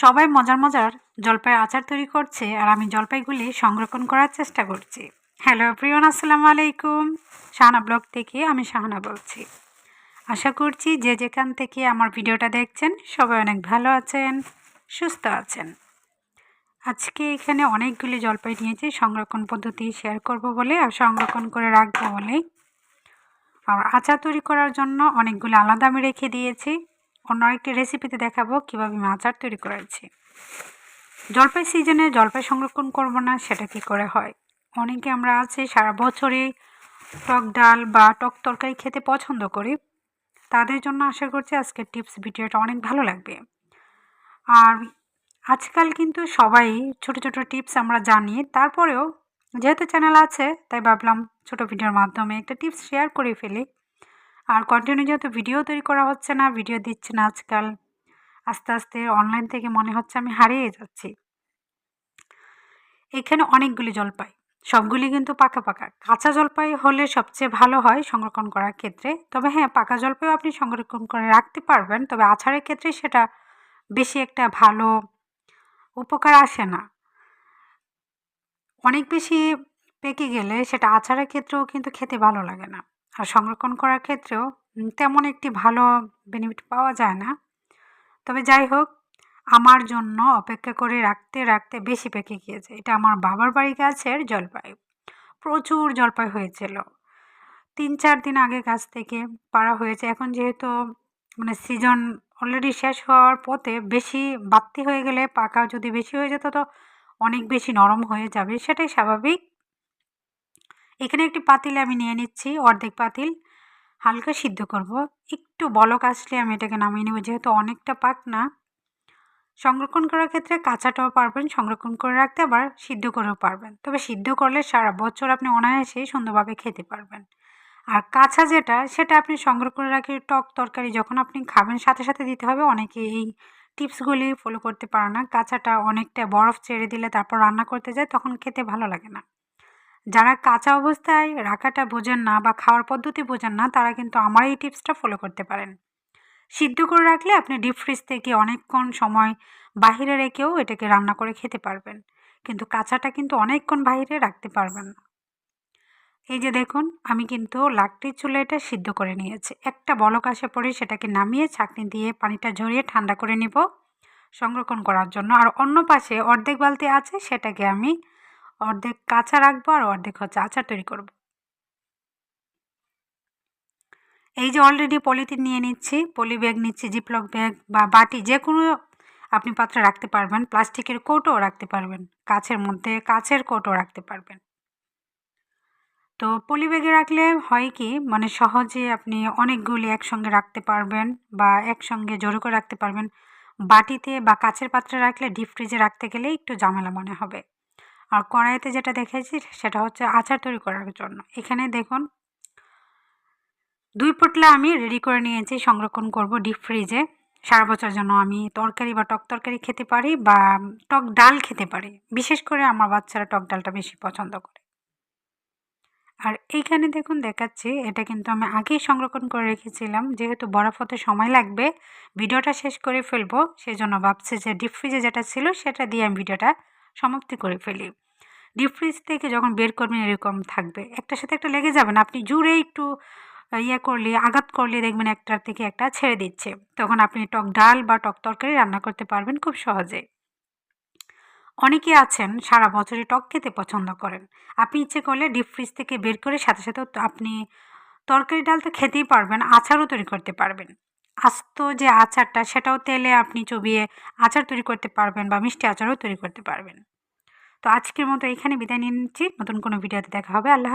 সবাই মজার মজার জলপাই আচার তৈরি করছে আর আমি জলপাইগুলি সংরক্ষণ করার চেষ্টা করছি। হ্যালো প্রিয়ন আসসালামু আলাইকুম। শাহানা ব্লগ থেকে আমি শাহানা বলছি। আশা করছি যে যেখান থেকে আমার ভিডিওটা দেখছেন সবাই অনেক ভালো আছেন, সুস্থ আছেন। আজকে এখানে অনেকগুলি জলপাই নিয়েছি, সংরক্ষণ পদ্ধতি শেয়ার করব বলে আর সংরক্ষণ করে রাখব বলে। আর আচার তৈরি করার জন্য অনেকগুলো আলাদা আমি রেখে দিয়েছি। অন্য আরেকটি রেসিপিতে দেখাবো কীভাবে আমি আচার তৈরি করেছি। জলপাই সিজনে জলপাই সংরক্ষণ করব না, সেটা কী করে হয়? অনেকে আমরা আছি, সারা বছরই টক ডাল বা টক তরকারি খেতে পছন্দ করি। তাদের জন্য আশা করছি আজকের টিপস ভিডিওটা অনেক ভালো লাগবে। আর আজকাল কিন্তু সবাই ছোট ছোট টিপস আমরা জানি, তারপরেও যেহেতু চ্যানেল আছে, তাই ভাবলাম ছোট ভিডিওর মাধ্যমে একটা টিপস শেয়ার করে ফেলি। আর কন্টিনিউ যেহেতু ভিডিও তৈরি করা হচ্ছে না ভিডিও দিচ্ছে না আজকাল। আস্তে আস্তে অনলাইন থেকে মনে হচ্ছে আমি হারিয়ে যাচ্ছি। এখানে অনেকগুলি জলপাই, সবগুলি কিন্তু পাকা পাকা। কাঁচা জলপাই হলে সবচেয়ে ভালো হয় সংরক্ষণ করার ক্ষেত্রে। তবে হ্যাঁ পাকা জলপাইও আপনি সংরক্ষণ করে রাখতে পারবেন, তবে আচারের ক্ষেত্রে সেটা বেশি একটা ভালো উপকার আসে না। অনেক বেশি পেকে গেলে সেটা আচারের ক্ষেত্রেও কিন্তু খেতে ভালো লাগে না। আর সংরক্ষণ করার ক্ষেত্রেও তেমন একটি ভালো বেনিফিট পাওয়া যায় না। তবে যাই হোক, আমার জন্য অপেক্ষা করে রাখতে রাখতে বেশি পেকে গিয়েছে। এটা আমার বাবার বাড়ি গাছের জলপাই। প্রচুর জলপাই হয়েছিল। তিন, চার দিন আগে গাছ থেকে পাড়া হয়েছে। এখন যেহেতু মানে সিজন অলরেডি শেষ হওয়ার পথে বেশি বাড়তি হয়ে গেলে, পাকা যদি বেশি হয়ে যেত তো অনেক বেশি নরম হয়ে যাবে। সেটাই স্বাভাবিক। এখানে একটি পাতিল আমি নিয়ে নিচ্ছি, অর্ধেক পাতিল। হালকা সিদ্ধ করব। একটু বলক আসলে আমি এটাকে নামিয়ে নেব, যেহেতু অনেকটা পাক না সংরক্ষণ করার ক্ষেত্রে কাঁচাটাও পারবেন, সংরক্ষণ করে রাখতে আবার সিদ্ধ করেও পারবেন। তবে সিদ্ধ করলে সারা বছর আপনি অনায়াসেই সুন্দরভাবে খেতে পারবেন। আর কাঁচা যেটা, সেটা আপনি সংগ্রহ করে রাখি টক তরকারি যখন আপনি খাবেন, সাথে সাথে দিতে হবে। অনেকে এই টিপসগুলি ফলো করতে পারে না। কাঁচাটা অনেকটা বরফ ছেড়ে দিলে তারপর রান্না করতে যায়, তখন খেতে ভালো লাগে না। যারা কাঁচা অবস্থায় রাখাটা বোঝেন না বা খাওয়ার পদ্ধতি বোঝেন না, তারা কিন্তু আমার এই টিপসটা ফলো করতে পারেন। সিদ্ধ করে রাখলে আপনি ডিপ ফ্রিজ থেকে অনেকক্ষণ সময় বাহিরে রেখেও এটাকে রান্না করে খেতে পারবেন। কিন্তু কাঁচাটা কিন্তু অনেকক্ষণ বাহিরে রাখতে পারবেন না। এই যে দেখুন, আমি কিন্তু লাকড়ির চুলে এটা সিদ্ধ করে নিয়েছি। একটা বলক আসে পরে সেটাকে নামিয়ে ছাঁকনি দিয়ে পানিটা ঝরিয়ে ঠান্ডা করে নিব সংরক্ষণ করার জন্য। আর অন্য পাশে অর্ধেক বালতি আছে সেটাকে আমি অর্ধেক কাঁচা রাখব আর অর্ধেক হচ্ছে আচার তৈরি করব। এই যে অলরেডি পলিথিন নিয়ে নিচ্ছি পলি ব্যাগ নিচ্ছি জিপলক ব্যাগ বা বাটি যে কোনো আপনি পাত্রে রাখতে পারবেন, প্লাস্টিকের কৌটোও রাখতে পারবেন, কাছের মধ্যে কাছের কৌটো রাখতে পারবেন। তো পলি ব্যাগে রাখলে হয় কি মানে সহজে আপনি অনেকগুলি একসঙ্গে রাখতে পারবেন বা একসঙ্গে জড়ো করে রাখতে পারবেন। বাটিতে বা কাছের পাত্রে রাখলে ডিপ ফ্রিজে রাখতে গেলে একটু ঝামেলা মনে হবে। আর কড়াইতে যেটা দেখেছি সেটা হচ্ছে আচার তৈরি করার জন্য। এখানে দেখুন, দুই পটলা আমি রেডি করে নিয়েছি, সংরক্ষণ করব ডিপ ফ্রিজে সারা বছর জন্য আমি তরকারি বা টক তরকারি খেতে পারি বা টক ডাল খেতে পারি। বিশেষ করে আমার বাচ্চারা টক ডালটা বেশি পছন্দ করে। আর এইখানে দেখুন, দেখাচ্ছি, এটা কিন্তু আমি আগেই সংরক্ষণ করে রেখেছিলাম। যেহেতু বরফ হতে সময় লাগবে, ভিডিওটা শেষ করে ফেলব। সেই জন্য ভাবছি যে ডিপ ফ্রিজে যেটা ছিল সেটা দিয়ে আমি ভিডিওটা সমাপ্তি করে ফেলি। ডিপ ফ্রিজ থেকে যখন বের করবেন এরকম থাকবে। একটার সাথে একটা লেগে যাবেন আপনি জুড়ে একটু ইয়ে করলে, আঘাত করলে দেখবেন একটার থেকে একটা ছেড়ে দিচ্ছে। তখন আপনি টক ডাল বা টক তরকারি রান্না করতে পারবেন খুব সহজে। অনেকে আছেন, সারা বছরে টক খেতে পছন্দ করেন। আপনি ইচ্ছে করলে ডিপ ফ্রিজ থেকে বের করে সাথে সাথে আপনি তরকারি ডাল তো খেতেই পারবেন, আচারও তৈরি করতে পারবেন। আস্ত যে আচারটা, সেটাও তেলে আপনি চবিয়ে আচার তৈরি করতে পারবেন বা মিষ্টি আচারও তৈরি করতে পারবেন। তো আজকের মতো এখানে বিদায় নিয়ে নিচ্ছি। নতুন কোনো ভিডিওতে দেখা হবে। আল্লাহ